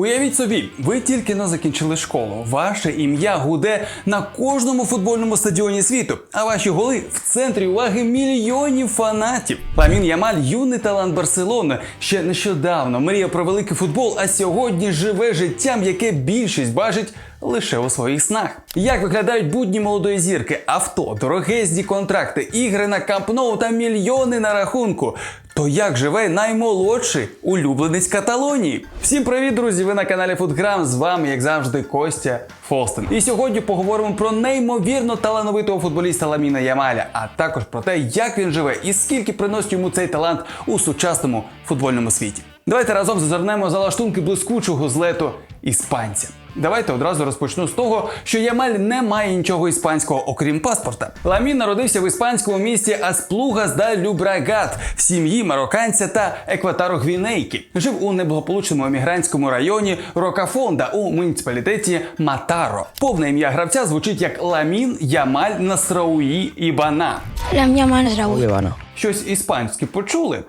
Уявіть собі, ви тільки но закінчили школу. Ваше ім'я гуде на кожному футбольному стадіоні світу, а ваші голи в центрі уваги мільйонів фанатів. Ламін Ямаль юний талант Барселони. Ще нещодавно мріяв про великий футбол, а сьогодні живе життям, яке більшість бачить лише у своїх снах. Як виглядають будні молодої зірки, авто, дорогезні контракти, ігри на Камп Ноу та мільйони на рахунку. То як живе наймолодший улюбленець Каталонії? Всім привіт, друзі! Ви на каналі Фудграм. З вами, як завжди, Костя Фолстен. І сьогодні поговоримо про неймовірно талановитого футболіста Ламіна Ямаля, а також про те, як він живе і скільки приносить йому цей талант у сучасному футбольному світі. Давайте разом зазирнемо за лаштунки блискучого злету іспанця. Давайте одразу розпочну з того, що Ямаль не має нічого іспанського, окрім паспорта. Ламін народився в іспанському місті Асплугас да Любрагат в сім'ї марокканця та екваторо-гвінейки. Жив у неблагополучному емігрантському районі Рокафонда у муніципалітеті Матаро. Повне ім'я гравця звучить як Ламін Ямаль Насрауї Ібана. Mia mano era Щось іспанське почули?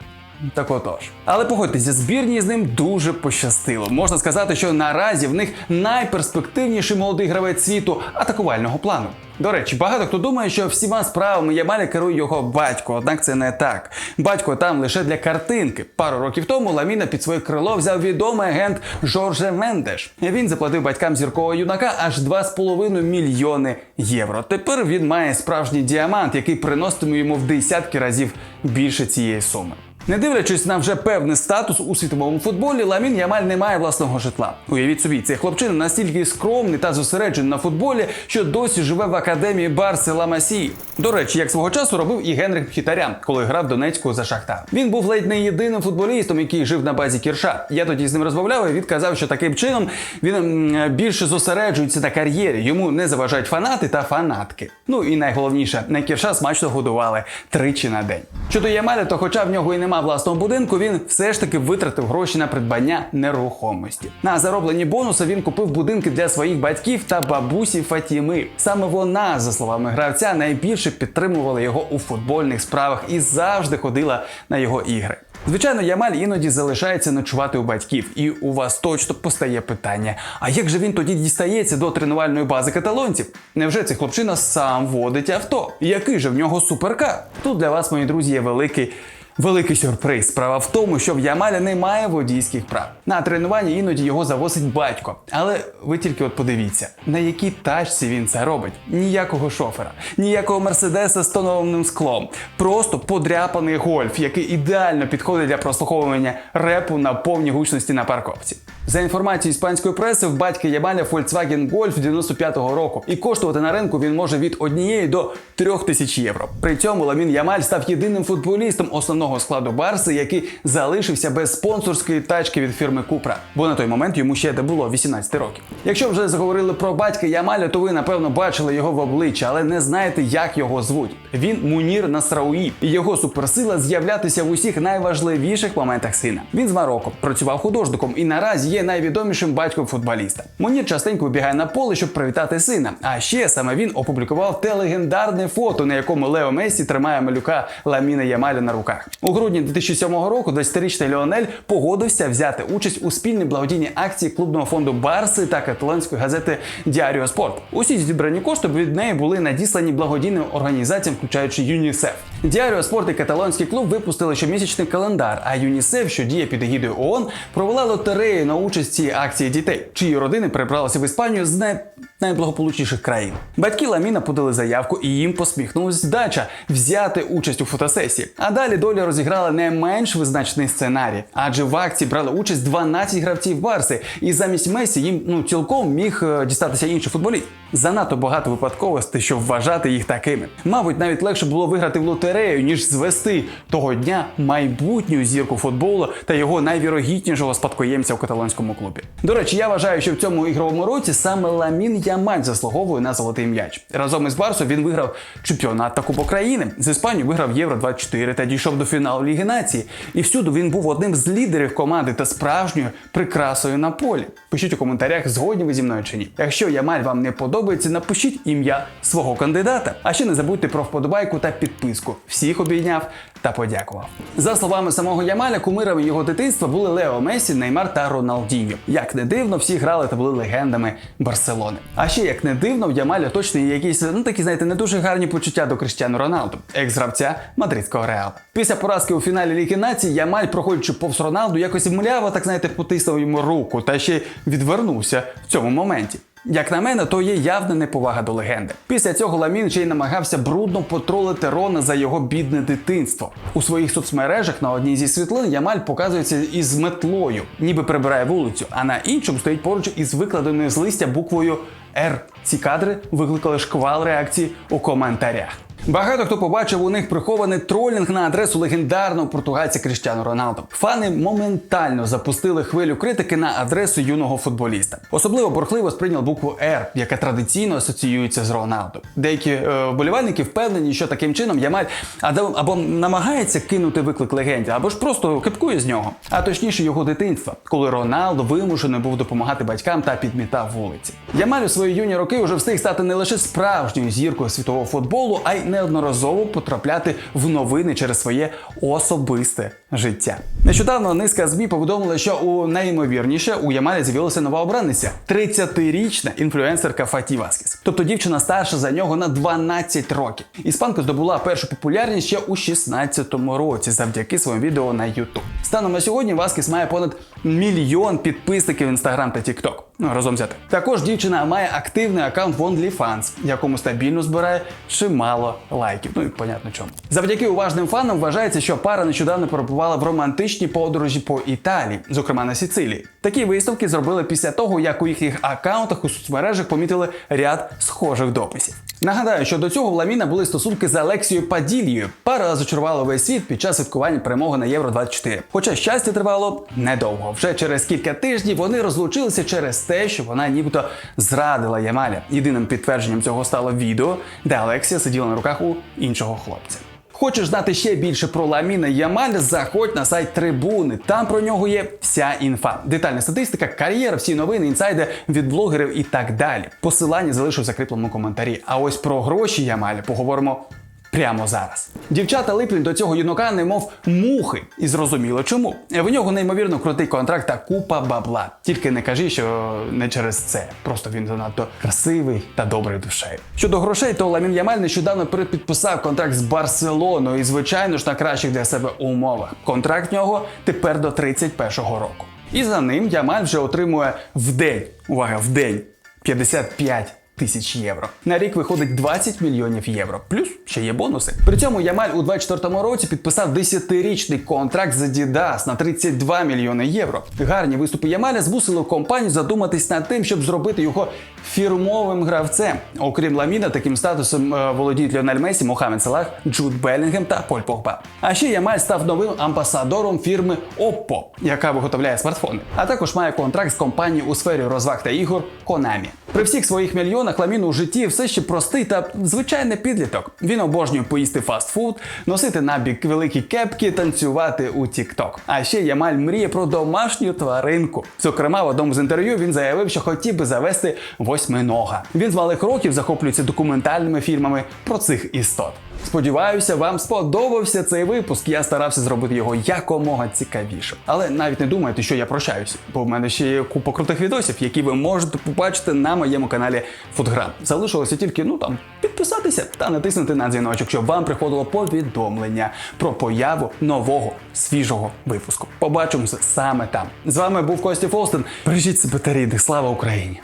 Так отож. Але погодьтеся, збірні з ним дуже пощастило. Можна сказати, що наразі в них найперспективніший молодий гравець світу атакувального плану. До речі, багато хто думає, що всіма справами Ямаля керує його батько, однак це не так. Батько там лише для картинки. Пару років тому Ламіна під своє крило взяв відомий агент Жорже Мендеш. Він заплатив батькам зіркового юнака аж 2,5 мільйони євро. Тепер він має справжній діамант, який приноситиме йому в десятки разів більше цієї суми. Не дивлячись на вже певний статус у світовому футболі, Ламін Ямаль не має власного житла. Уявіть собі, цей хлопчина настільки скромний та зосереджений на футболі, що досі живе в академії Барси Ла Масії. До речі, як свого часу робив і Генрих Мхітарян, коли грав Донецьку за Шахтар. Він був ледь не єдиним футболістом, який жив на базі Кірша. Я тоді з ним розмовляв і він казав, що таким чином він більше зосереджується на кар'єрі. Йому не заважають фанати та фанатки. Ну і найголовніше, на Кірша смачно годували тричі на день. Щодо Ямаля, то хоча в нього і нема власного будинку, він все ж таки витратив гроші на придбання нерухомості. На зароблені бонуси він купив будинки для своїх батьків та бабусі Фатіми. Саме вона, за словами гравця, найбільше підтримувала його у футбольних справах і завжди ходила на його ігри. Звичайно, Ямаль іноді залишається ночувати у батьків, і у вас точно постає питання: а як же він тоді дістається до тренувальної бази каталонців? Невже цей хлопчина сам водить авто? Який же в нього суперкар? Тут для вас, мої друзі, є великий. Великий сюрприз. Справа в тому, що в Ямаля немає водійських прав. На тренування іноді його завозить батько. Але ви тільки от подивіться, на якій тачці він це робить. Ніякого шофера, ніякого мерседеса з тоновим склом. Просто подряпаний гольф, який ідеально підходить для прослуховування репу на повній гучності на парковці. За інформацією іспанської преси, в батька Ямаля Volkswagen Golf 95-го року, і коштувати на ринку він може від однієї до трьох тисяч євро. При цьому Ламін Ямаль став єдиним футболістом основного складу Барси, який залишився без спонсорської тачки від фірми Купра, бо на той момент йому ще не було 18 років. Якщо вже заговорили про батька Ямаля, то ви напевно бачили його в обличчя, але не знаєте, як його звуть. Він Мунір Насрауї, і його суперсила з'являтися в усіх найважливіших моментах сина. Він з Марокко працював художником і наразі є найвідомішим батьком футболіста. Мунір частенько вибігає на поле, щоб привітати сина. А ще саме він опублікував те легендарне фото, на якому Лео Мессі тримає малюка Ламіна Ямаля на руках. У грудні 2007 року 20-річний Леонель погодився взяти участь у спільній благодійній акції клубного фонду Барси та каталонської газети Діаріо Спорт. Усі зібрані кошти від неї були надіслані благодійним організаціям, включаючи ЮНІСЕФ. Діаріо Спорт і каталонський клуб випустили щомісячний календар. А ЮНІСЕФ, що діє під егідою ООН, провела лотерею на участь в акції дітей, чиї родини прибралися в Іспанію з най... найблагополучніших країн. Батьки Ламіна подали заявку, і їм посміхнулась здача взяти участь у фотосесії. А далі доля розіграла не менш визначений сценарій, адже в акції брали участь 12 гравців Барси, і замість Месі їм ну цілком міг е, дістатися інший футболіст. Занадто багато випадковостей, щоб вважати їх такими. Мабуть, навіть легше було виграти в лотерею, ніж звести того дня майбутню зірку футболу та його найвірогіднішого спадкоємця у каталонському клубі. До речі, я вважаю, що в цьому ігровому році саме Ламін Ямаль заслуговує на золотий м'яч. Разом із Барсою він виграв чемпіонат та Кубок країни. З Іспанією виграв Євро 24 та дійшов до фіналу Ліги Нації. І всюди він був одним з лідерів команди та справжньою прикрасою на полі. Пишіть у коментарях, згодні ви зі мною чи ні. Якщо Ямаль вам не подобається, напишіть ім'я свого кандидата. А ще не забудьте про вподобайку та підписку. Всіх обійняв та подякував. За словами самого Ямаля, кумирами його дитинства були Лео Месі, Неймар та Роналдіньо. Як не дивно, всі грали та були легендами Барселони. А ще як не дивно, в Ямаля точно є якісь ну такі, знаєте, не дуже гарні почуття до Криштіану Роналду, екс-гравця мадридського реалу. Після поразки у фіналі Ліги Націй Ямаль, проходячи повз Роналду, якось мляво, так знаєте, потиснув йому руку та ще й відвернувся в цьому моменті. Як на мене, то є явна неповага до легенди. Після цього Ламін ще й намагався брудно потролити Рона за його бідне дитинство. У своїх соцмережах на одній зі світлин Ямаль показується із метлою, ніби прибирає вулицю, а на іншому стоїть поруч із викладеною з листя буквою Р. Ці кадри викликали шквал реакцій у коментарях. Багато хто побачив у них прихований тролінг на адресу легендарного португальця Кріштіану Роналду. Фани моментально запустили хвилю критики на адресу юного футболіста. Особливо бурхливо сприйняв букву R, яка традиційно асоціюється з Роналду. Деякі е, вболівальники впевнені, що таким чином Ямаль або, намагається кинути виклик легенді, або ж просто кипкує з нього. А точніше його дитинства, коли Роналдо вимушений був допомагати батькам та підмітав вулиці. Ямаль у свої юні роки вже встиг стати не лише справжньою зіркою світового футболу, а й неодноразово потрапляти в новини через своє особисте життя. Нещодавно низка змі повідомила, що у найімовірніше у Ямалі з'явилася нова обраниця 30-річна інфлюенсерка Фаті Васкіс. Тобто дівчина старша за нього на 12 років. Іспанка здобула першу популярність ще у 16-му році завдяки своїм відео на YouTube. Станом на сьогодні Васкіс має понад мільйон підписників в Instagram та TikTok. Ну, разом взяти. Також дівчина має активний аккаунт в OnlyFans, якому стабільно збирає чимало лайків. Ну і понятно чому. Завдяки уважним фанам вважається, що пара нещодавно перебувала в романтичній подорожі по Італії, зокрема на Сіцилії. Такі виставки зробили після того, як у їхніх аккаунтах у соцмережах помітили ряд схожих дописів. Нагадаю, що до цього в Ламіна були стосунки з Алексією Паділією. Пара зачарувала весь світ під час святкування перемоги на Євро 24. Хоча щастя тривало недовго. Вже через кілька тижнів вони розлучилися через те, що вона нібито зрадила Ямаля. Єдиним підтвердженням цього стало відео, де Алексія сиділа на руках у іншого хлопця. Хочеш знати ще більше про Ламіна Ямаль? Заходь на сайт Трибуни. Там про нього є вся інфа, детальна статистика, кар'єра, всі новини, інсайди від блогерів і так далі. Посилання залишу в закріпленому коментарі. А ось про гроші Ямаля поговоримо. Прямо зараз. Дівчата липлять до цього юнака, немов мухи, і зрозуміло чому. В нього неймовірно крутий контракт та купа бабла. Тільки не кажи, що не через це. Просто він занадто красивий та добрий душею. Щодо грошей, то Ламін Ямаль нещодавно перепідписав контракт з Барселоною і, звичайно ж, на кращих для себе умовах. Контракт нього тепер до 31-го року. І за ним Ямаль вже отримує в день, увага, в день 55 тисяч євро. На рік виходить 20 мільйонів євро. Плюс ще є бонуси. При цьому Ямаль у 24-му році підписав 10-річний контракт з Adidas на 32 мільйони євро. Гарні виступи Ямаля змусили компанію задуматись над тим, щоб зробити його фірмовим гравцем. Окрім Ламіна, таким статусом е, володіють Ліонель Месі, Мохамед Салах, Джуд Белінгем та Поль Погба. А ще Ямаль став новим амбасадором фірми Oppo, яка виготовляє смартфони. А також має контракт з компанією у сфері розваг та ігор Konami. При всіх своїх мільйонах Ламін у житті все ще простий та звичайний підліток. Він обожнює поїсти фастфуд, носити набік великі кепки, танцювати у TikTok. А ще Ямаль мріє про домашню тваринку. Зокрема, в одному з інтерв'ю він заявив, що хотів би завести восьминога. Він з малих років захоплюється документальними фільмами про цих істот. Сподіваюся, вам сподобався цей випуск. Я старався зробити його якомога цікавішим. Але навіть не думайте, що я прощаюся, бо в мене ще є купа крутих відосів, які ви можете побачити на моєму каналі Футграм. Залишилося тільки ну там підписатися та натиснути на дзвіночок, щоб вам приходило повідомлення про появу нового свіжого випуску. Побачимося саме там. З вами був Костя Фолстен. Бережіть себе та рідних. Слава Україні!